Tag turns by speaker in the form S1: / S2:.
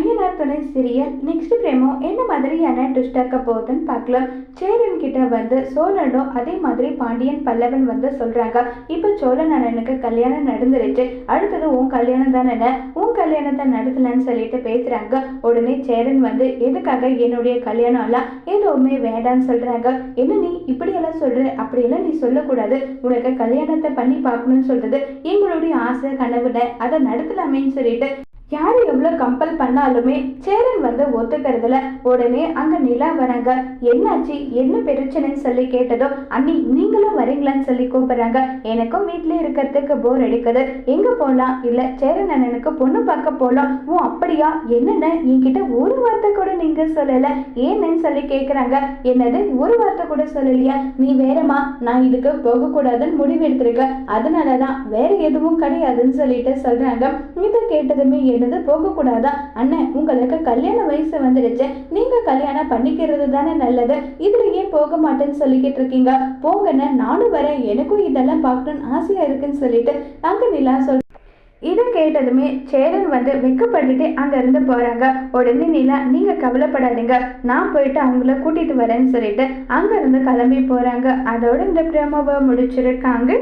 S1: ஐயனார் துணை serial next பிரேமோ என்ன மாதிரியான ட்விஸ்ட் இருக்க போகுதுன்னு பார்க்கலாம். சேரன் கிட்ட வந்து சோழனும் அதே மாதிரி பாண்டியன் பல்லவன் வந்து சொல்றாங்க இப்போ சோழன் அண்ணனுக்கு கல்யாணம் நடந்துருச்சு. அடுத்தது உன் கல்யாணம் தானே உன் கல்யாணத்தை நடத்தலன்னு சொல்லிட்டு பேசுறாங்க. உடனே சேரன் வந்து எதுக்காக என்னுடைய கல்யாணம் எல்லாம் எதுவுமே வேண்டாம்னு சொல்றாங்க. என்ன நீ இப்படியெல்லாம் சொல்ற? அப்படியெல்லாம் நீ சொல்லக்கூடாது. உனக்கு கல்யாணத்தை பண்ணி பார்க்கணும்னு சொல்றது எங்களுடைய ஆசை கனவுட அதை நடத்தலாமேன்னு சொல்லிட்டு பண்ணாலுமே சேரன் வந்து ஒத்துக்கிறதுல உடனே அங்க நிலா வராங்க. என்னாச்சு? என்ன பிரச்சனைன்னு சொல்லி கேட்டதோ அண்ணி நீங்களும் வரீங்களான்னு சொல்லி கூப்பிடுறாங்க. எனக்கும் வீட்டிலே இருக்கிறதுக்கு போர் அடிக்குது. எங்க போகலாம் இல்லை சேரன் அண்ணனுக்கு பொண்ணு பார்க்க போகலாம் ஓ அப்படியா? என்னென்ன என்கிட்ட ஒரு வார்த்தை கூட நீங்க சொல்லலை. ஏன்னு சொல்லி கேட்குறாங்க என்னது? ஒரு வார்த்தை கூட சொல்லலையா? நீ வேறம்மா நான் இதுக்கு போகக்கூடாதுன்னு முடிவு எடுத்திருக்கேன் அதனால தான் வேற எதுவும் கிடையாதுன்னு சொல்லிட்டு சொல்றாங்க. இதை கேட்டதுமே என்னது? போகக்கூடாதா? அண்ணன் உங்களுக்கு கல்யாண வயசு வந்துடுச்சு. நீங்க கல்யாணம் பண்ணிக்கிறது தானே நல்லது. இதுல ஏன் போக மாட்டேன்னு சொல்லிக்கிட்டு இருக்கீங்க? போங்கண்ணே நானும் வரேன். எனக்கும் இதெல்லாம் பார்க்கணும்னு ஆசையா இருக்குன்னு சொல்லிட்டு அங்க நிலா சொல் இதை கேட்டதுமே சேரன் வந்து வெக்கப்பட்டுட்டு அங்கேருந்து போகிறாங்க உடனே நிலா நீங்கள் கவலைப்படாதீங்க. நான் போயிட்டு அவங்கள கூட்டிகிட்டு வரேன்னு சொல்லிட்டு அங்கேருந்து கிளம்பி போகிறாங்க அதோட இந்த பிரமோவை முடிச்சிருக்காங்க